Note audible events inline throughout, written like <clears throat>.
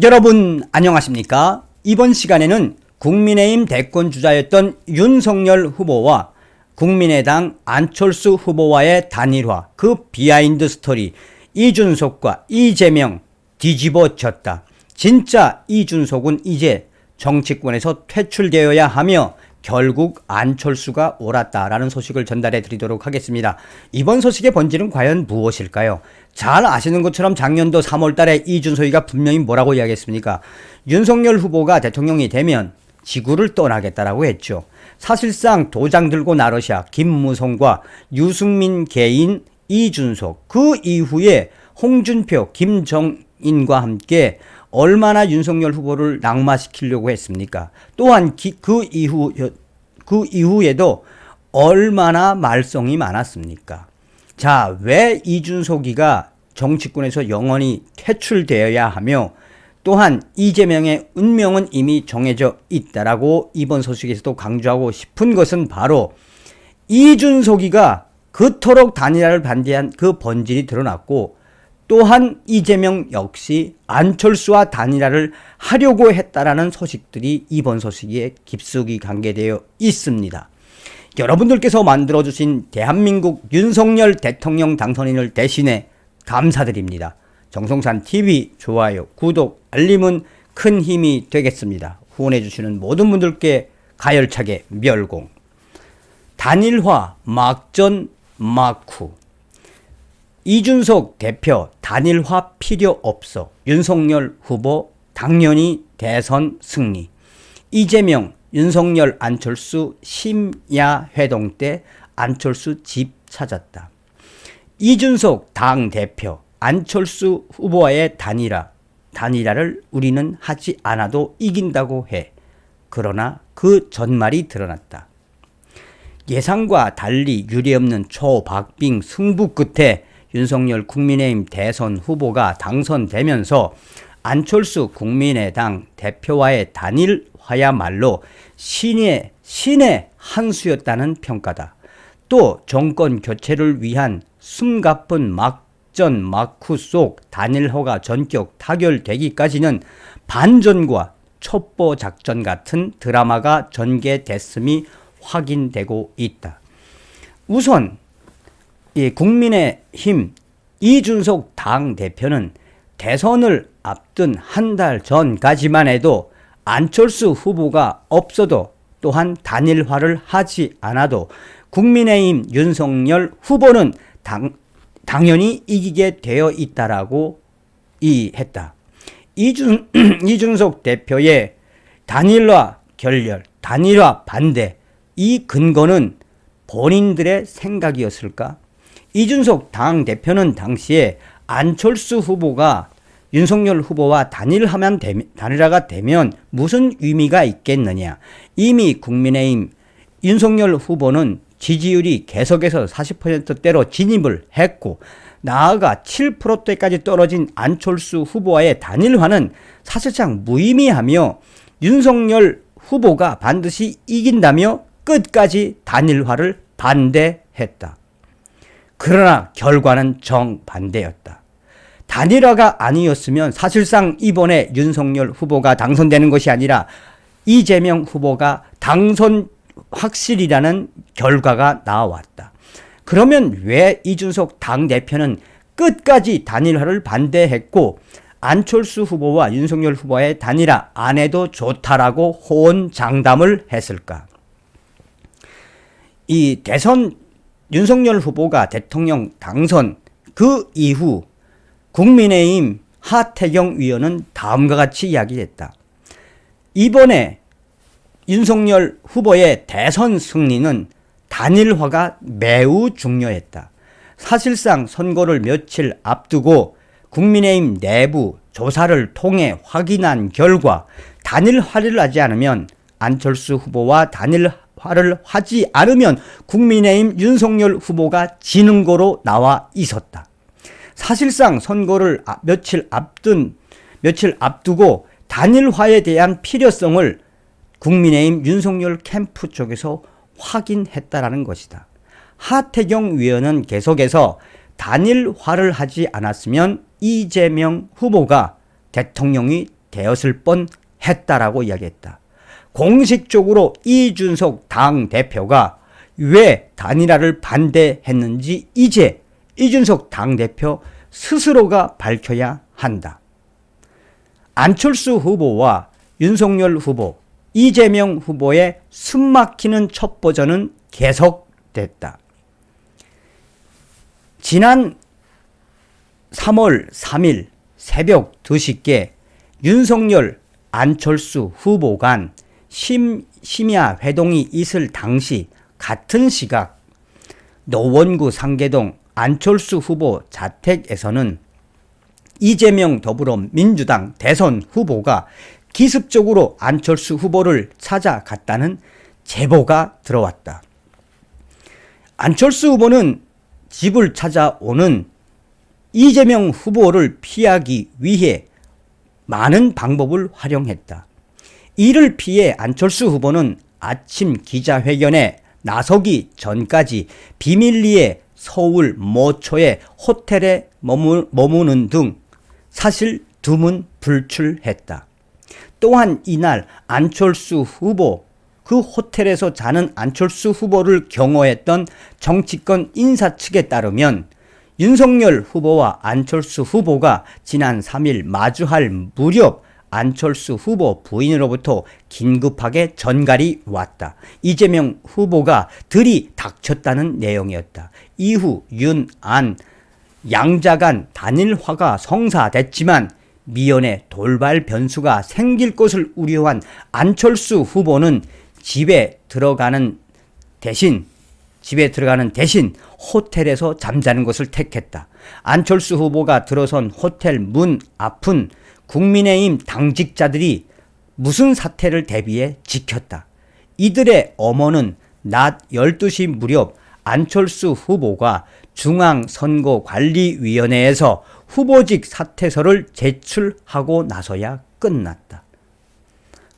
여러분 안녕하십니까? 이번 시간에는 국민의힘 대권 주자였던 윤석열 후보와 국민의당 안철수 후보와의 단일화 그 비하인드 스토리 이준석과 이재명 뒤집어졌다. 진짜 이준석은 이제 정치권에서 퇴출되어야 하며 결국 안철수가 옳았다라는 소식을 전달해 드리도록 하겠습니다. 이번 소식의 본질은 과연 무엇일까요? 잘 아시는 것처럼 작년도 3월 달에 이준석이가 분명히 뭐라고 이야기했습니까? 윤석열 후보가 대통령이 되면 지구를 떠나겠다라고 했죠. 사실상 도장 들고 나러샤 김무성과 유승민 개인 이준석 그 이후에 홍준표 김정인과 함께 얼마나 윤석열 후보를 낙마시키려고 했습니까? 또한 기, 그 이후 그 이후에도 얼마나 말썽이 많았습니까? 자, 왜 이준석이가 정치권에서 영원히 퇴출되어야 하며 또한 이재명의 운명은 이미 정해져 있다라고 이번 소식에서도 강조하고 싶은 것은 바로 이준석이가 그토록 단일화를 반대한 그 본질이 드러났고 또한 이재명 역시 안철수와 단일화를 하려고 했다라는 소식들이 이번 소식에 깊숙이 관계되어 있습니다. 여러분들께서 만들어주신 대한민국 윤석열 대통령 당선인을 대신해 감사드립니다. 정성산 TV 좋아요, 구독, 알림은 큰 힘이 되겠습니다. 후원해주시는 모든 분들께 가열차게 멸공. 단일화 막전 막후. 이준석 대표 단일화 필요 없어. 윤석열 후보 당연히 대선 승리. 이재명, 윤석열, 안철수 심야 회동 때 안철수 집 찾았다. 이준석 당 대표 안철수 후보와의 단일화, 단일화를 우리는 하지 않아도 이긴다고 해. 그러나 그 전말이 드러났다. 예상과 달리 유례없는 초박빙 승부 끝에 윤석열 국민의힘 대선 후보가 당선되면서 안철수 국민의당 대표와의 단일화야말로 신의, 신의 한 수였다는 평가다. 또 정권 교체를 위한 숨가쁜 막전 막후 속 단일화가 전격 타결되기까지는 반전과 첩보 작전 같은 드라마가 전개됐음이 확인되고 있다. 우선 이 국민의 힘 이준석 당 대표는 대선을 앞둔 한 달 전까지만 해도 안철수 후보가 없어도 또한 단일화를 하지 않아도 국민의힘 윤석열 후보는 당, 당연히 이기게 되어 있다라고 이 했다. 이준, <clears throat> 이준석 대표의 단일화 결렬, 단일화 반대, 이 근거는 본인들의 생각이었을까? 이준석 당 대표는 당시에 안철수 후보가 윤석열 후보와 단일하면 단일화가 되면 무슨 의미가 있겠느냐? 이미 국민의힘 윤석열 후보는 지지율이 계속해서 40%대로 진입을 했고 나아가 7%대까지 떨어진 안철수 후보와의 단일화는 사실상 무의미하며 윤석열 후보가 반드시 이긴다며 끝까지 단일화를 반대했다. 그러나 결과는 정반대였다. 단일화가 아니었으면 사실상 이번에 윤석열 후보가 당선되는 것이 아니라 이재명 후보가 당선 확실이라는 결과가 나왔다. 그러면 왜 이준석 당대표는 끝까지 단일화를 반대했고 안철수 후보와 윤석열 후보의 단일화 안 해도 좋다라고 호언장담을 했을까? 이 대선 윤석열 후보가 대통령 당선 그 이후 국민의힘 하태경 위원은 다음과 같이 이야기했다. 이번에 윤석열 후보의 대선 승리는 단일화가 매우 중요했다. 사실상 선거를 며칠 앞두고 국민의힘 내부 조사를 통해 확인한 결과 단일화를 하지 않으면 안철수 후보와 단일 화를 하지 않으면 국민의힘 윤석열 후보가 지는 거로 나와 있었다. 사실상 선거를 아, 며칠 앞둔 며칠 앞두고 단일화에 대한 필요성을 국민의힘 윤석열 캠프 쪽에서 확인했다라는 것이다. 하태경 위원은 계속해서 단일화를 하지 않았으면 이재명 후보가 대통령이 되었을 뻔 했다라고 이야기했다. 공식적으로 이준석 당 대표가 왜 단일화를 반대했는지 이제 이준석 당 대표 스스로가 밝혀야 한다. 안철수 후보와 윤석열 후보, 이재명 후보의 숨막히는 첫 버전은 계속됐다. 지난 3월 3일 새벽 2시께 윤석열, 안철수 후보 간 심, 심야 회동이 있을 당시 같은 시각 노원구 상계동 안철수 후보 자택에서는 이재명 더불어민주당 대선 후보가 기습적으로 안철수 후보를 찾아갔다는 제보가 들어왔다. 안철수 후보는 집을 찾아오는 이재명 후보를 피하기 위해 많은 방법을 활용했다. 이를 피해 안철수 후보는 아침 기자회견에 나서기 전까지 비밀리에 서울 모초의 호텔에 머무, 머무는 등 사실 두문 불출했다. 또한 이날 안철수 후보 그 호텔에서 자는 안철수 후보를 경호했던 정치권 인사 측에 따르면 윤석열 후보와 안철수 후보가 지난 3일 마주할 무렵 안철수 후보 부인으로부터 긴급하게 전갈이 왔다. 이재명 후보가 들이 닥쳤다는 내용이었다. 이후 윤, 안, 양자 간 단일화가 성사됐지만 미연에 돌발 변수가 생길 것을 우려한 안철수 후보는 집에 들어가는 대신 집에 들어가는 대신 호텔에서 잠자는 것을 택했다. 안철수 후보가 들어선 호텔 문 앞은 국민의힘 당직자들이 무슨 사태를 대비해 지켰다. 이들의 엄어는 낮 12시 무렵 안철수 후보가 중앙선거관리위원회에서 후보직 사퇴서를 제출하고 나서야 끝났다.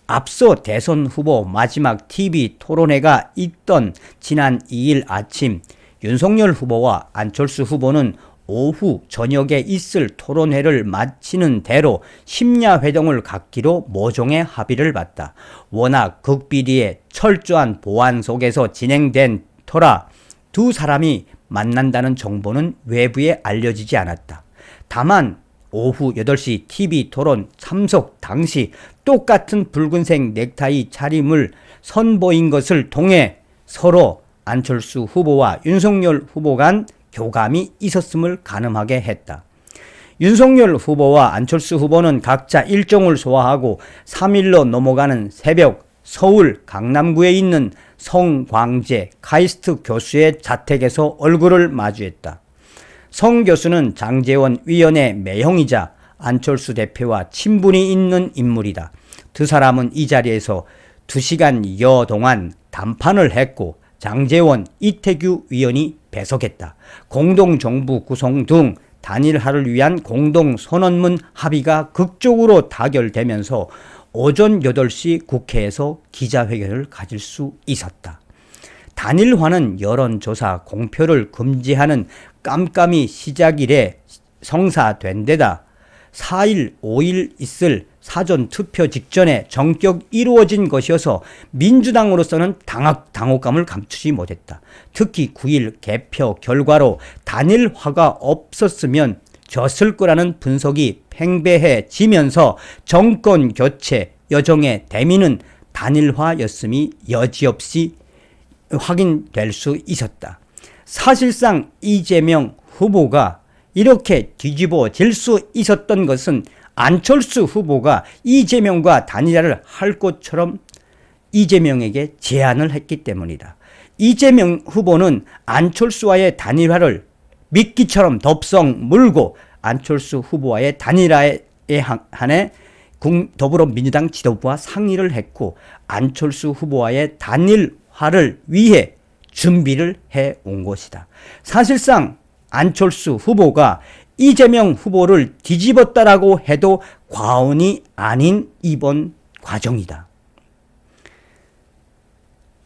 앞서 대선 후보 마지막 TV 토론회가 있던 지난 2일 아침 윤석열 후보와 안철수 후보는 오후 저녁에 있을 토론회를 마치는 대로 심야 회동을 갖기로 모종의 합의를 봤다. 워낙 극비리의 철저한 보안 속에서 진행된 터라 두 사람이 만난다는 정보는 외부에 알려지지 않았다. 다만 오후 8시 TV 토론 참석 당시 똑같은 붉은색 넥타이 차림을 선보인 것을 통해 서로 안철수 후보와 윤석열 후보 간 교감이 있었음을 가늠하게 했다. 윤석열 후보와 안철수 후보는 각자 일정을 소화하고 3일로 넘어가는 새벽 서울 강남구에 있는 성광재 카이스트 교수의 자택에서 얼굴을 마주했다. 성 교수는 장재원 위원의 매형이자 안철수 대표와 친분이 있는 인물이다. 두 사람은 이 자리에서 두 시간여 동안 담판을 했고 장재원, 이태규 위원이 배석했다. 공동정부 구성 등 단일화를 위한 공동선언문 합의가 극적으로 타결되면서 오전 8시 국회에서 기자회견을 가질 수 있었다. 단일화는 여론조사 공표를 금지하는 깜깜이 시작일에 성사된 데다 4일, 5일 있을 사전 투표 직전에 정격 이루어진 것이어서 민주당으로서는 당학, 당혹감을 감추지 못했다. 특히 9일 개표 결과로 단일화가 없었으면 졌을 거라는 분석이 팽배해지면서 정권 교체 여정의 대미는 단일화였음이 여지없이 확인될 수 있었다. 사실상 이재명 후보가 이렇게 뒤집어질 수 있었던 것은 안철수 후보가 이재명과 단일화를 할 것처럼 이재명에게 제안을 했기 때문이다. 이재명 후보는 안철수와의 단일화를 미끼처럼 덥석 물고 안철수 후보와의 단일화에 한해 더불어민주당 지도부와 상의를 했고 안철수 후보와의 단일화를 위해 준비를 해 온 것이다. 사실상 안철수 후보가 이재명 후보를 뒤집었다라고 해도 과언이 아닌 이번 과정이다.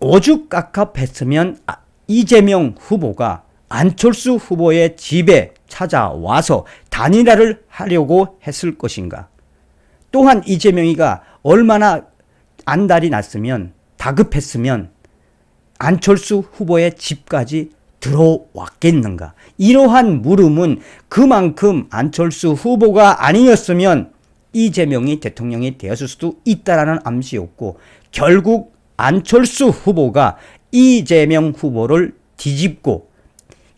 오죽깝깝했으면 아, 이재명 후보가 안철수 후보의 집에 찾아와서 단일화를 하려고 했을 것인가? 또한 이재명이가 얼마나 안달이 났으면 다급했으면 안철수 후보의 집까지 들어왔겠는가. 이러한 물음은 그만큼 안철수 후보가 아니었으면 이재명이 대통령이 되었을 수도 있다라는 암시였고 결국 안철수 후보가 이재명 후보를 뒤집고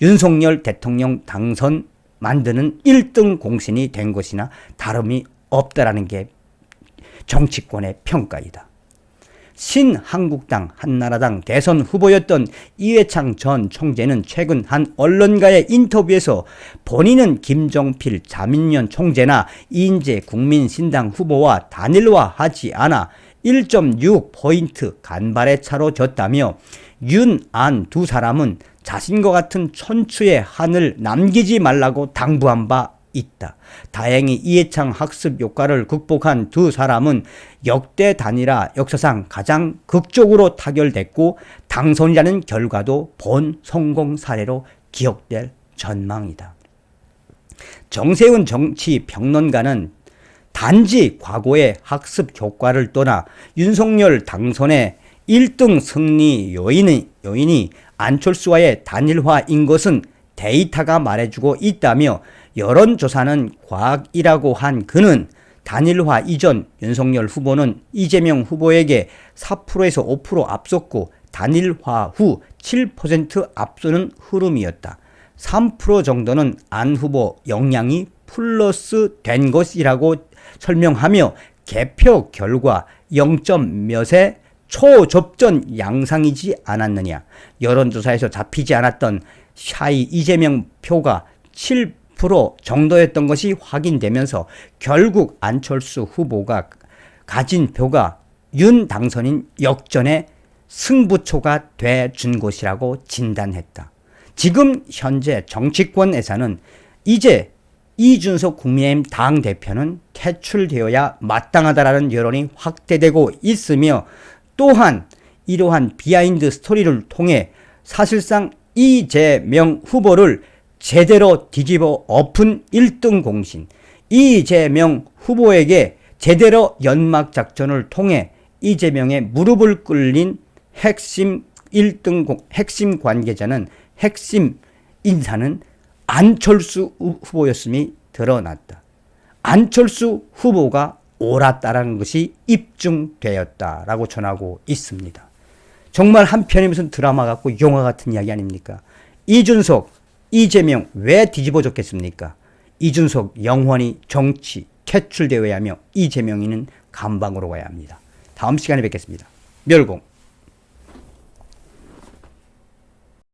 윤석열 대통령 당선 만드는 1등 공신이 된 것이나 다름이 없다라는 게 정치권의 평가이다. 신한국당 한나라당 대선 후보였던 이회창 전 총재는 최근 한 언론과의 인터뷰에서 본인은 김정필 자민련 총재나 이인재 국민신당 후보와 단일화하지 않아 1.6포인트 간발의 차로 졌다며 윤, 안 두 사람은 자신과 같은 천추의 한을 남기지 말라고 당부한 바 있다. 다행히 이해창 학습 효과를 극복한 두 사람은 역대 단일화 역사상 가장 극적으로 타결됐고 당선이라는 결과도 본 성공 사례로 기억될 전망이다. 정세훈 정치 평론가는 단지 과거의 학습 효과를 떠나 윤석열 당선의 1등 승리 요인이, 요인이 안철수와의 단일화인 것은 데이터가 말해주고 있다며 여론조사는 과학이라고 한 그는 단일화 이전 윤석열 후보는 이재명 후보에게 4%에서 5% 앞섰고 단일화 후 7% 앞서는 흐름이었다. 3% 정도는 안 후보 역량이 플러스 된 것이라고 설명하며 개표 결과 0. 몇의 초접전 양상이지 않았느냐. 여론조사에서 잡히지 않았던 샤이 이재명 표가 7% 정도였던 것이 확인되면서 결국 안철수 후보가 가진 표가 윤 당선인 역전의 승부초가 돼 준 것이라고 진단했다. 지금 현재 정치권에서는 이제 이준석 국민의힘 당 대표는 퇴출되어야 마땅하다라는 여론이 확대되고 있으며 또한 이러한 비하인드 스토리를 통해 사실상 이재명 후보를 제대로 뒤집어 엎은 1등 공신, 이재명 후보에게 제대로 연막 작전을 통해 이재명의 무릎을 꿇린 핵심 1등 공, 핵심 관계자는 핵심 인사는 안철수 후보였음이 드러났다. 안철수 후보가 옳았다라는 것이 입증되었다라고 전하고 있습니다. 정말 한편의 무슨 드라마 같고 영화 같은 이야기 아닙니까? 이준석, 이재명 왜 뒤집어졌겠습니까? 이준석 영원히 정치 퇴출되어야 하며 이재명이는 감방으로 가야 합니다. 다음 시간에 뵙겠습니다. 멸공.